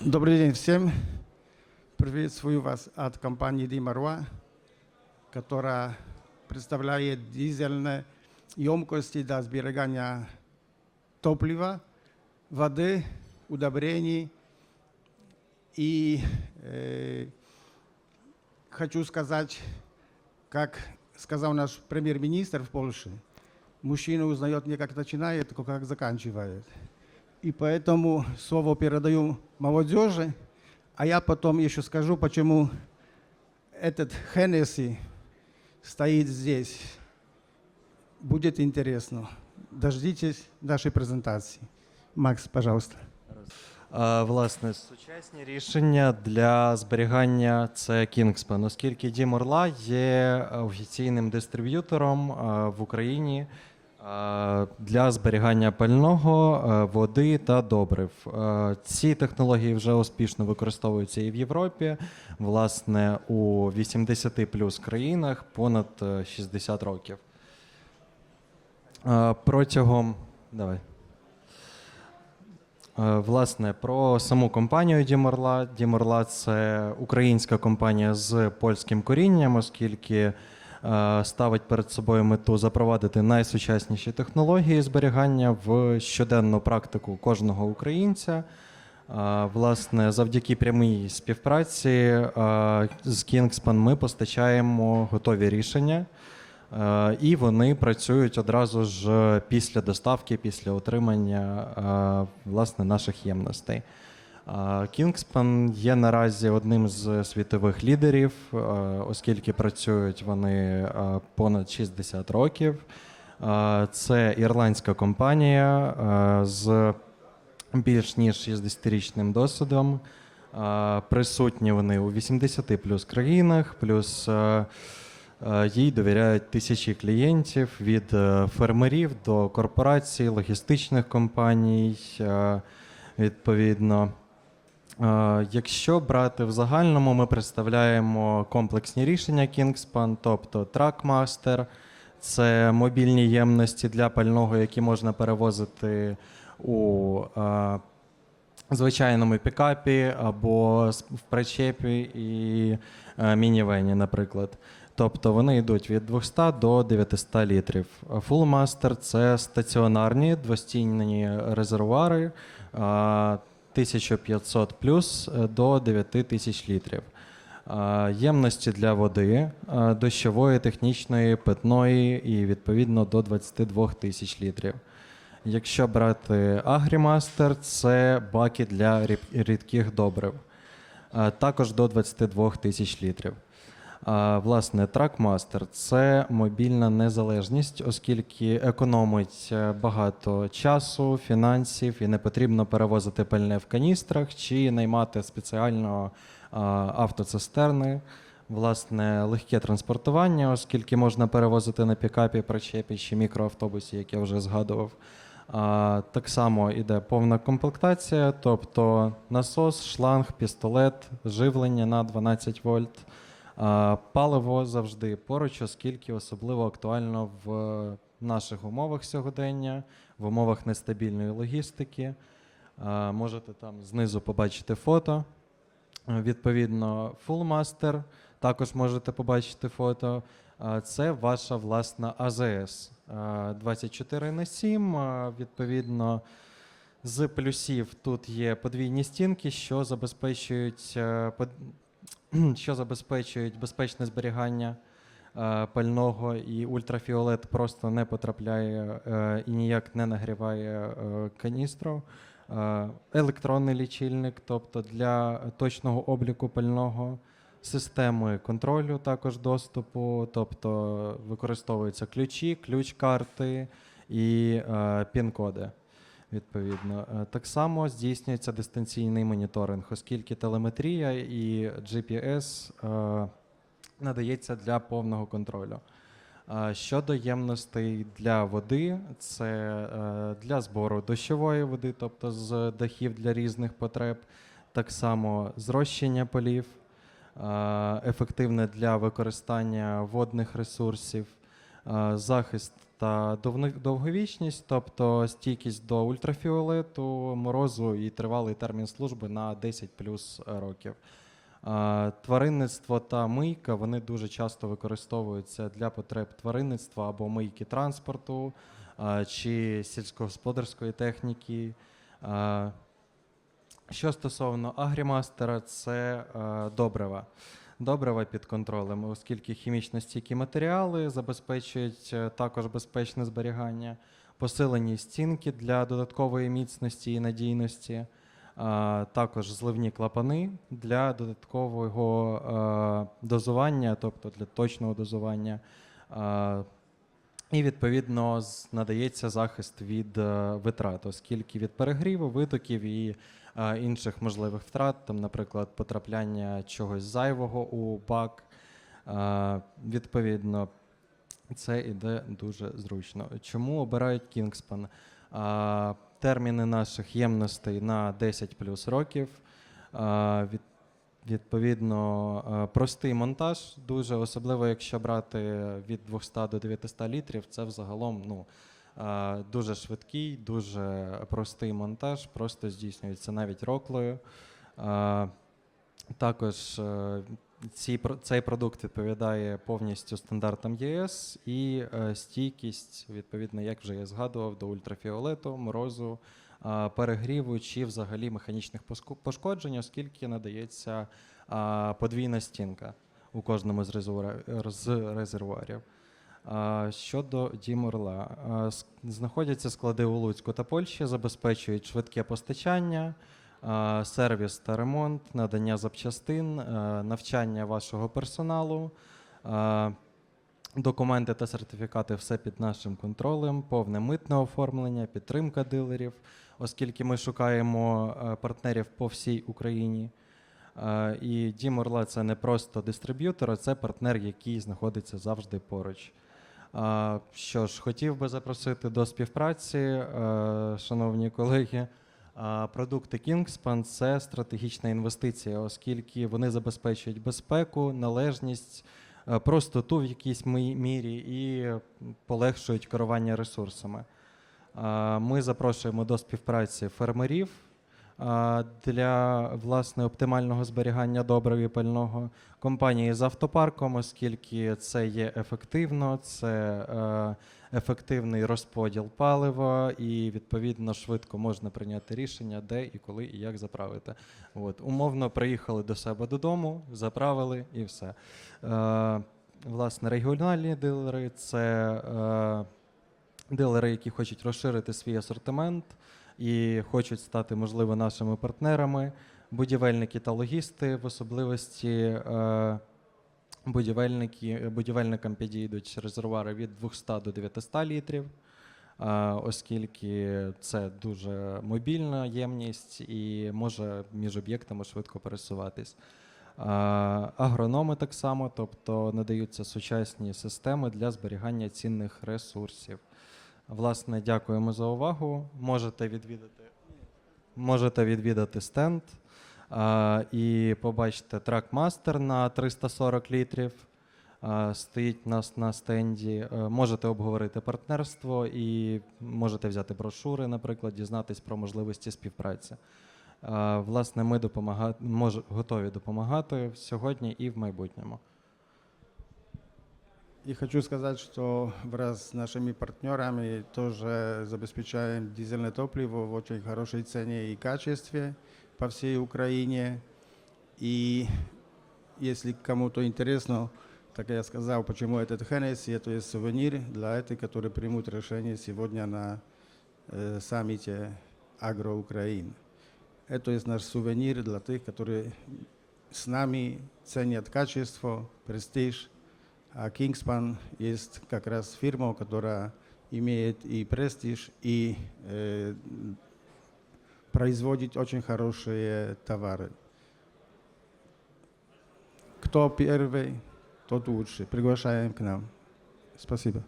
Добрый день всем. Приветствую вас от компании Димаруа, которая представляет дизельные емкости для сберегания топлива, воды, удобрений. И э, хочу сказать, как сказал наш премьер-министр в Польше, мужчина узнает не как начинает, только как заканчивает. И поэтому слово передаю молодежи, а я потом еще скажу, почему этот Хеннесси стоит здесь. Будет интересно. Дождитесь нашей презентации. Макс, пожалуйста. Власне, сучасні рішення для зберігання це Kingspan, оскільки Дім Орла є офіційним дистриб'ютором в Україні для зберігання пального, води та добрив. Ці технології вже успішно використовуються і в Європі, власне, у 80 плюс країнах понад е, 60 років. Протягом. Давай. Е, Власне, про саму компанію Діморла. Діморла це українська компанія з польським корінням, оскільки е, ставить перед собою мету запровадити найсучасніші технології зберігання в щоденну практику кожного українця. Е, Власне, завдяки прямій співпраці е, з Kingspan ми постачаємо готові рішення. Е, І вони працюють одразу ж після доставки, після отримання е, власне наших ємностей. Kingspan є наразі одним з світових лідерів, оскільки працюють вони понад 60 років. Це ірландська компанія з більш ніж 60-річним досвідом. Присутні вони у 80 плюс країнах, плюс Їй довіряють тисячі клієнтів від е, фермерів до корпорацій, логістичних компаній. Відповідно, якщо брати в загальному, ми представляємо комплексні рішення Kingspan, тобто Trackmaster, це мобільні ємності для пального, які можна перевозити у е, звичайному пікапі або в причепі і е, мінівені, наприклад. Тобто вони йдуть від 200 до 900 літрів. Full Master – це стаціонарні двостійні резервуари е, 1500 плюс е, до 9000 літрів. Е, Ємності для води, е, дощової, технічної, питної і відповідно до 22 тисяч літрів. Якщо брати Агрімастер, це баки для рідких добрив, також до 22 тисяч літрів. Власне, Trackmaster – це мобільна незалежність, оскільки економить е, багато часу, фінансів і не потрібно перевозити пальне в каністрах чи наймати спеціально автоцистерни. Власне, легке транспортування, оскільки можна перевозити на пікапі, причепі чи мікроавтобусі, як я вже згадував. А, так само йде повна комплектація, тобто насос, шланг, пістолет, живлення на 12 вольт. Паливо завжди поруч, оскільки особливо актуально в наших умовах сьогодення, в умовах нестабільної логістики. Можете там знизу побачити фото. Е, Відповідно, Full Master, також можете побачити фото. Це ваша власна АЗС 24 на 7. Відповідно, з плюсів тут є подвійні стінки, що забезпечують, е, що забезпечують безпечне зберігання е, пального, і ультрафіолет просто не потрапляє е, і ніяк не нагріває е, каністру. Електронний лічильник, тобто для точного обліку пального, системи контролю також доступу, тобто використовуються ключі, ключ-карти і е, пін-коди. Відповідно, Е, так само здійснюється дистанційний моніторинг, оскільки телеметрія і GPS е, надається для повного контролю. Е, Щодо ємностей для води, це для збору дощової води, тобто з дахів для різних потреб, так само зрощення полів, ефективне для використання водних ресурсів, захист та довговічність, тобто стійкість до ультрафіолету, морозу і тривалий термін служби на 10 плюс років. Тваринництво та мийка вони дуже часто використовуються для потреб тваринництва або мийки транспорту чи сільськогосподарської техніки. Що стосовно агрімастера, це е, добрива. Добрива під контролем, оскільки хімічно стійкі матеріали забезпечують е, також безпечне зберігання, посилені стінки для додаткової міцності і надійності, також зливні клапани для додаткового е, дозування, тобто для точного дозування. І відповідно надається захист від е, витрат, оскільки від перегріву, витоків і е, інших можливих втрат, там, наприклад, потрапляння чогось зайвого у бак. е, Відповідно, це іде дуже зручно. Чому обирають Kingspan? Терміни наших ємностей на 10 плюс років. Відповідно, е, простий монтаж, дуже особливо, якщо брати від 200 до 900 літрів, це взагалом ну, е, дуже швидкий, дуже простий монтаж, просто здійснюється навіть роклою. Е, Також е, ці, цей продукт відповідає повністю стандартам ЄС і е, стійкість, відповідно, як вже я згадував, до ультрафіолету, морозу, е, перегріву чи взагалі механічних пошкоджень, оскільки надається е, подвійна стінка у кожному з резервуарів. Щодо Діморла, а, знаходяться склади у Луцьку та Польщі, забезпечують швидке постачання, сервіс та ремонт, надання запчастин, навчання вашого персоналу. Документи та сертифікати все під нашим контролем, повне митне оформлення, підтримка дилерів, оскільки ми шукаємо партнерів по всій Україні. І Дім Орла це не просто дистриб'ютор, а це партнер, який знаходиться завжди поруч. Що ж, хотів би запросити до співпраці, е, шановні колеги. Продукти Kingspan – це стратегічна інвестиція, оскільки вони забезпечують безпеку, належність, е, простоту в якійсь мірі і полегшують керування ресурсами. Ми запрошуємо до співпраці фермерів для власне оптимального зберігання добрив і пального компанії з автопарком, оскільки це є ефективно, це е, ефективний розподіл палива, і відповідно швидко можна прийняти рішення, де і коли і як заправити. От умовно приїхали до себе додому, заправили і все. Е, власне, регіональні дилери це. Е, Дилери, які хочуть розширити свій асортимент і хочуть стати, можливо, нашими партнерами, будівельники та логісти, в особливості е, будівельники, будівельникам підійдуть резервуари від 200 до 900 літрів, е, оскільки це дуже мобільна ємність і може між об'єктами швидко пересуватись. Е, Агрономи так само, тобто надаються сучасні системи для зберігання цінних ресурсів. Власне, дякуємо за увагу. Можете відвідати, можете відвідати стенд а, і побачите тракмастер на 340 літрів. а, Стоїть нас на стенді. Е, Можете обговорити партнерство і можете взяти брошури, наприклад, дізнатись про можливості співпраці. А, Власне, ми допомага... мож... готові допомагати сьогодні і в майбутньому. И хочу сказать, что враз с нашими партнерами тоже забеспечаем дизельное топливо в очень хорошей цене и качестве по всей Украине. И если кому-то интересно, так я сказал, почему этот Хеннесси, это есть сувенир для этих, которые примут решение сегодня на э, саммите Агро-Украин. Это есть наш сувенир для тех, которые с нами ценят качество, престиж, а Kingspan есть как раз фирма, которая имеет и престиж, и э, производит очень хорошие товары. Кто первый, тот лучше. Приглашаем к нам. Спасибо.